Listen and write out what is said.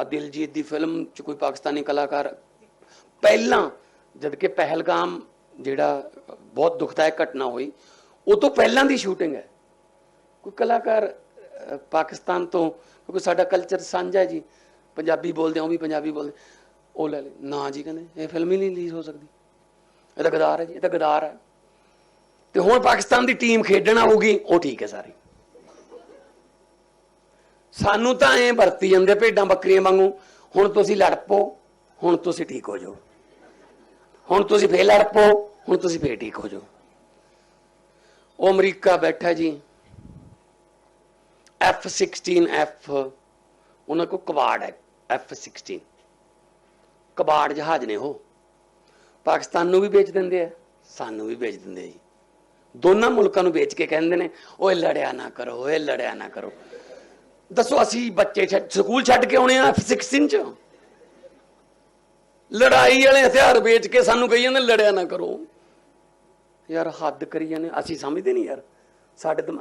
ਆ ਦਿਲਜੀਤ ਦੀ ਫਿਲਮ ਚ ਕੋਈ ਪਾਕਿਸਤਾਨੀ ਕਲਾਕਾਰ। ਪਹਿਲਾਂ ਜਦ ਕਿ ਪਹਿਲਗਾਮ ਜਿਹੜਾ ਬਹੁਤ ਦੁਖਦਾਇਕ ਘਟਨਾ ਹੋਈ, ਉਹ ਤੋਂ ਪਹਿਲਾਂ ਦੀ ਸ਼ੂਟਿੰਗ ਹੈ। ਕੋਈ ਕਲਾਕਾਰ ਪਾਕਿਸਤਾਨ ਤੋਂ, ਕਿਉਂਕਿ ਸਾਡਾ ਕਲਚਰ ਸਾਂਝਾ ਜੀ। ਪੰਜਾਬੀ ਬੋਲਦੇ ਆ, ਉਹ ਵੀ ਪੰਜਾਬੀ ਬੋਲਦੇ। ਉਹ ਲੈ ਲੈ ਨਾ ਜੀ ਕਹਿੰਦੇ, ਇਹ ਫਿਲਮ ਹੀ ਨਹੀਂ ਰਿਲੀਜ਼ ਹੋ ਸਕਦੀ। ਇਹ ਤਾਂ ਗਦਾਰ ਹੈ ਜੀ, ਇਹ ਤਾਂ ਗਦਾਰ ਹੈ। ਤੇ ਹੁਣ ਪਾਕਿਸਤਾਨ ਦੀ ਟੀਮ ਖੇਡਣ ਆਊਗੀ, ਉਹ ਠੀਕ ਹੈ ਸਾਰੀ। ਸਾਨੂੰ ਤਾਂ ਐਂ ਵਰਤੀ ਜਾਂਦੇ ਭੇਡਾਂ ਬੱਕਰੀਆਂ ਵਾਂਗੂ, ਹੁਣ ਤੁਸੀਂ ਲੜ ਪੋ ਹੁਣ ਤੁਸੀਂ ਠੀਕ ਹੋ ਜਾਓ। ਹੁਣ ਤੁਸੀਂ ਫੇਰ ਲੜ ਪੋ ਹੁਣ ਤੁਸੀਂ ਫੇਰ ਠੀਕ ਹੋ ਜਾਓ। ਉਹ ਅਮਰੀਕਾ ਬੈਠਾ ਜੀ F16F ਉਹਨਾਂ ਕੋਲ ਕਬਾੜ ਹੈ F16 ਕਬਾੜ ਜਹਾਜ਼ ਨੇ ਉਹ। ਪਾਕਿਸਤਾਨ ਨੂੰ ਵੀ ਵੇਚ ਦਿੰਦੇ ਆ, ਸਾਨੂੰ ਵੀ ਵੇਚ ਦਿੰਦੇ ਆ ਜੀ। ਦੋਨਾਂ ਮੁਲਕਾਂ ਨੂੰ ਵੇਚ ਕੇ ਕਹਿੰਦੇ ਨੇ, ਓਏ ਲੜਿਆ ਨਾ ਕਰੋ, ਓਏ ਲੜਿਆ ਨਾ ਕਰੋ। ਦੱਸੋ, ਅਸੀਂ ਬੱਚੇ ਛੱਡ ਸਕੂਲ ਛੱਡ ਕੇ ਆਉਣੇ ਆ F16 ਚ? ਲੜਾਈ ਵਾਲੇ ਹਥਿਆਰ ਵੇਚ ਕੇ ਸਾਨੂੰ ਕਹੀ ਜਾਂਦੇ ਲੜਿਆ ਨਾ ਕਰੋ। ਯਾਰ, ਹੱਦ ਕਰੀ ਜਾਂਦੇ ਅਸੀਂ ਸਮਝਦੇ ਨਹੀਂ ਯਾਰ। ਸਾਡੇ ਦਿਮਾ-